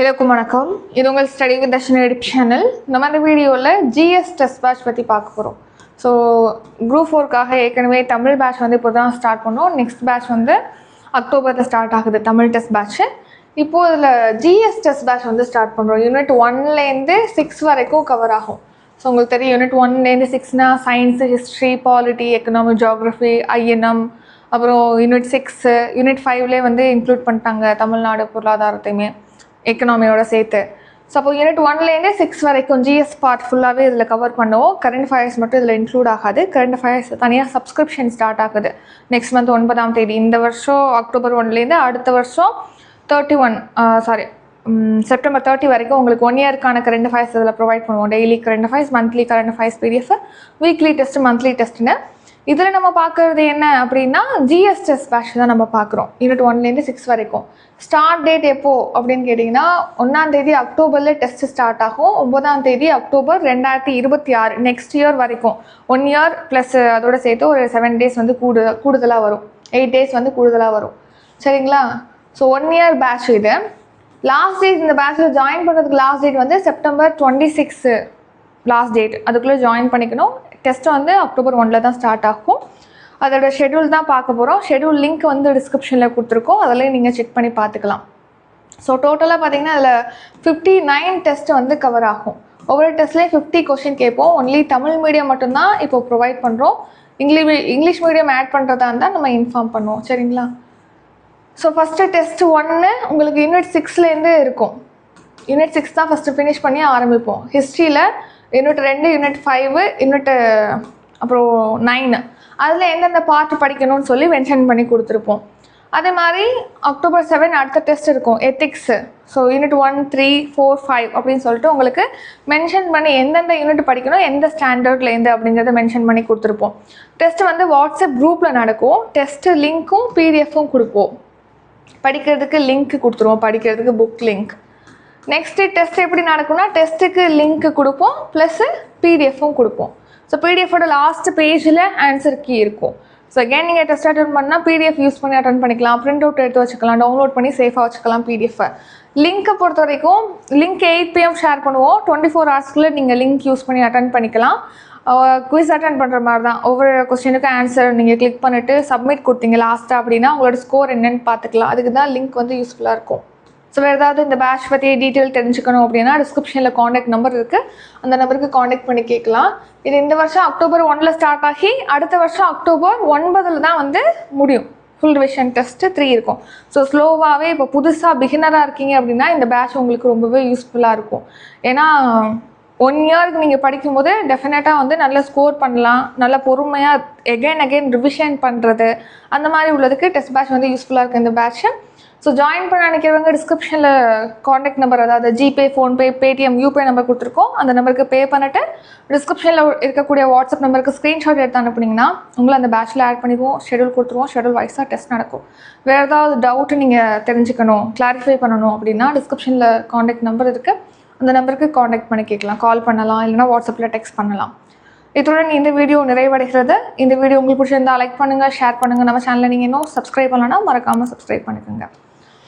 எல்லாருக்கும் வணக்கம். இது உங்கள் ஸ்டடி வித் தர்ஷன் எடிப் சேனல் நம்ம அந்த வீடியோவில் ஜிஎஸ் டெஸ்ட் பேட்ச் பற்றி பார்க்க போகிறோம் ஸோ குரூப் ஃபோர்க்காக ஏற்கனவே தமிழ் பேட்ச் வந்து இப்போ தான் ஸ்டார்ட் பண்ணோம். நெக்ஸ்ட் பேட்ச் வந்து அக்டோபரில் ஸ்டார்ட் ஆகுது தமிழ் டெஸ்ட் பேட்ச்சு இப்போது இதில் ஜிஎஸ் டெஸ்ட் பேட்ச் வந்து ஸ்டார்ட் பண்ணுறோம் யூனிட் ஒன்லேருந்து சிக்ஸ் வரைக்கும் கவர் ஆகும். ஸோ உங்களுக்கு தெரியும் யூனிட் ஒன்லேருந்து சிக்ஸ்னால் science history polity economy geography INM அப்புறம் யூனிட் சிக்ஸு யூனிட் ஃபைவ்லேயே வந்து இன்க்ளூட் பண்ணிட்டாங்க தமிழ்நாடு பொருளாதாரத்தையுமே. எக்கனாமியோட சேர்த்து. ஸோ அப்போ யூனிட் ஒன்லேருந்தே சிக்ஸ் வரைக்கும் ஜிஎஸ் பார்ட் ஃபுல்லாகவே இதில் கவர் பண்ணுவோம். கரண்ட் ஃபயர்ஸ் மட்டும் இதில் இன்க்ளூட் ஆகாது. கரண்ட் ஃபயர்ஸ் தனியாக சப்ஸ்கிரிப்ஷன் ஸ்டார்ட் ஆகுது. நெக்ஸ்ட் மந்த் ஒன்பதாம் தேதி. இந்த வருஷம் அக்டோபர் ஒன்லேருந்து அடுத்த வருஷம் thirty one sorry September thirty வரைக்கும் உங்களுக்கு ஒன் இயர்க்கான கரண்ட் ஃபயர்ஸ் இதில் ப்ரொவைட் பண்ணுவோம். Daily current affairs monthly current affairs PDF weekly test monthly டெஸ்ட்டுன்னு இதில் நம்ம பார்க்குறது என்ன அப்படின்னா ஜிஎஸ் பேட்ச் தான் நம்ம பார்க்குறோம். யூனிட் ஒன்லேருந்து சிக்ஸ் வரைக்கும். ஸ்டார்ட் டேட் எப்போ அப்படின்னு கேட்டிங்கன்னா ஒன்றாம் தேதி அக்டோபரில் டெஸ்ட் ஸ்டார்ட் ஆகும். ஒன்பதாம் தேதி அக்டோபர் ரெண்டாயிரத்தி இருபத்தி ஆறு நெக்ஸ்ட் இயர் வரைக்கும். ஒன் இயர் ப்ளஸ் அதோட சேர்த்து ஒரு செவன் டேஸ் வந்து கூடு கூடுதலாக வரும். எயிட் டேஸ் வந்து கூடுதலாக வரும். சரிங்களா? ஸோ ஒன் இயர் பேட்ச் இது. லாஸ்ட் டேட் இந்த பேட்சில் ஜாயின் பண்ணுறதுக்கு லாஸ்ட் டேட் வந்து September twenty six last date அதுக்குள்ளே ஜாயின் பண்ணிக்கணும். டெஸ்ட் வந்து அக்டோபர் ஒன்ல தான் ஸ்டார்ட் ஆகும். அதோட ஷெடியூல் தான் பார்க்க போகிறோம் ஷெடியூல் லிங்க் வந்து டிஸ்கிரிப்ஷனில் கொடுத்துருக்கோம். அதில் நீங்கள் செக் பண்ணி பார்த்துக்கலாம். ஸோ டோட்டலாக பார்த்தீங்கன்னா அதில் ஃபிஃப்டி நைன் டெஸ்ட் வந்து கவர் ஆகும். ஒவ்வொரு டெஸ்ட்லேயும் ஃபிஃப்டி கொஷின் கேட்போம். ஒன்லி தமிழ் மீடியம் மட்டும்தான் இப்போ ப்ரொவைட் பண்ணுறோம் இங்கிலீஷ் இங்கிலீஷ் மீடியம் ஆட் பண்ணுறதா இருந்தால் நம்ம இன்ஃபார்ம் பண்ணுவோம். சரிங்களா? ஸோ ஃபஸ்ட்டு டெஸ்ட் ஒன்று உங்களுக்கு யூனிட் சிக்ஸ்லேருந்து இருக்கும். யூனிட் சிக்ஸ் தான் ஃபஸ்ட்டு ஃபினிஷ் பண்ணி ஆரம்பிப்போம். ஹிஸ்ட்ரியில் யூனிட் ரெண்டு யூனிட் ஃபைவு யூனிட் அப்புறம் நைனு அதில் எந்தெந்த பார்ட் படிக்கணும்னு சொல்லி மென்ஷன் பண்ணி கொடுத்துருப்போம். அதே மாதிரி அக்டோபர் செவன் அடுத்த டெஸ்ட் இருக்கும் ethics so unit one three four five அப்படின்னு சொல்லிட்டு உங்களுக்கு மென்ஷன் பண்ணி எந்தெந்த யூனிட் படிக்கணும் எந்த ஸ்டாண்டர்ட்லேருந்து அப்படிங்கிறத மென்ஷன் பண்ணி கொடுத்துருப்போம். டெஸ்ட் வந்து வாட்ஸ்அப் குரூப்பில் நடக்கும். டெஸ்ட்டு லிங்க்கும் பிடிஎஃப்பும் கொடுப்போம். படிக்கிறதுக்கு லிங்க் கொடுத்துருவோம் படிக்கிறதுக்கு புக் லிங்க் நெக்ஸ்ட்டு டெஸ்ட் எப்படி நடக்கும்னா டெஸ்ட்டுக்கு லிங்க்கு கொடுப்போம் ப்ளஸ்ஸு பிடிஎஃப்பும் கொடுப்போம். ஸோ பிடிஎஃபோட லாஸ்ட் பேஜில் ஆன்சர் கீ இருக்கும். ஸோ அகேன் நீங்கள் டெஸ்ட் அட்டன் பண்ணால் பிடிஎஃப் யூஸ் பண்ணி அட்டன் பண்ணிக்கலாம் ப்ரிண்ட் அவுட் எடுத்து வச்சுக்கலாம் டவுன்லோட் பண்ணி சேஃபாக வச்சுக்கலாம் பிடிஎஃபை லிங்க்கை பொறுத்த வரைக்கும் லிங்க் எயிட் பிஎம் ஷேர் பண்ணுவோம். டுவெண்ட்டி ஃபோர் ஹவர்ஸ்க்குள்ளே நீங்கள் லிங்க் யூஸ் பண்ணி அட்டன் பண்ணிக்கலாம். குவிஸ் அட்டன் பண்ணுற மாதிரி தான். ஒவ்வொரு கொஸ்டினுக்கும் ஆன்சர் நீங்கள் கிளிக் பண்ணிவிட்டு சப்மிட் கொடுத்தீங்க லாஸ்ட்டாக அப்படின்னா உங்களோட ஸ்கோர் என்னென்னு பார்த்துக்கலாம். அதுக்கு தான் லிங்க் வந்து யூஸ்ஃபுல்லாக இருக்கும். ஸோ வேறு ஏதாவது இந்த பேட்ச் பற்றி டீட்டெயில் தெரிஞ்சுக்கணும் அப்படின்னா டிஸ்கிரிப்ஷனில் காண்டாக்ட் நம்பர் இருக்குது அந்த நம்பருக்கு காண்டாக்ட் பண்ணி கேட்கலாம். இது இந்த வருஷம் அக்டோபர் ஒன்ல ஸ்டார்ட் ஆகி அடுத்த வருஷம் அக்டோபர் ஒன்பதில் தான் வந்து முடியும். ஃபுல் ரிவிஷன் டெஸ்ட்டு த்ரீ இருக்கும். ஸோ ஸ்லோவாகவே இப்போ புதுசாக பிகினராக இருக்கீங்க அப்படின்னா இந்த பேட்ச் உங்களுக்கு ரொம்பவே யூஸ்ஃபுல்லாக இருக்கும். ஏன்னா ஒன் இயருக்கு நீங்கள் படிக்கும்போது டெஃபினட்டாக வந்து நல்ல ஸ்கோர் பண்ணலாம். நல்ல பொறுமையாக எகைன் அகைன் ரிவிஷன் பண்ணுறது அந்த மாதிரி உள்ளதுக்கு டெஸ்ட் பேட்ச் வந்து யூஸ்ஃபுல்லாக இருக்குது இந்த பேட்ச்சு ஸோ ஜாயின் பண்ண நினைக்கிறவங்க டிஸ்கிரிப்ஷனில் காண்டாக்ட் நம்பர் அதாவது GPay PhonePe Paytm UPI number கொடுத்துருக்கோம். அந்த நம்பருக்கு பே பண்ணிட்டு டிஸ்கிரிப்ஷனில் இருக்கக்கூடிய வாட்ஸ்அப் நம்பருக்கு ஸ்க்ரீன்ஷாட் எடுத்து அனுப்புனீங்கன்னா உங்களை அந்த பேட்சில் ஆட் பண்ணிக்குவோம் ஷெடியூல் கொடுத்துருவோம் ஷெடியூல் வைஸாக டெஸ்ட் நடக்கும். வேறு ஏதாவது டவுட்டு நீங்கள் தெரிஞ்சுக்கணும் கிளாரிஃபை பண்ணணும் அப்படின்னா டிஸ்கிரிப்ஷனில் காண்டாக்ட் நம்பர் இருக்குது அந்த நம்பருக்கு காண்டாக்ட் பண்ணி கேட்கலாம். கால் பண்ணலாம் இல்லைனா வாட்ஸ்அப்பில் டெக்ஸ்ட் பண்ணலாம். இத்துடன் இந்த வீடியோ நிறைவடைகிறது. இந்த வீடியோ உங்களுக்கு பிடிச்சிருந்தா லைக் பண்ணுங்கள் ஷேர் பண்ணுங்கள் நம்ம சேனலில் நீங்கள் இன்னும் சப்ஸ்கிரைப் பண்ணலன்னா மறக்காமல் சப்ஸ்கிரைப் பண்ணிக்கோங்க.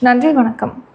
நன்றி வணக்கம்.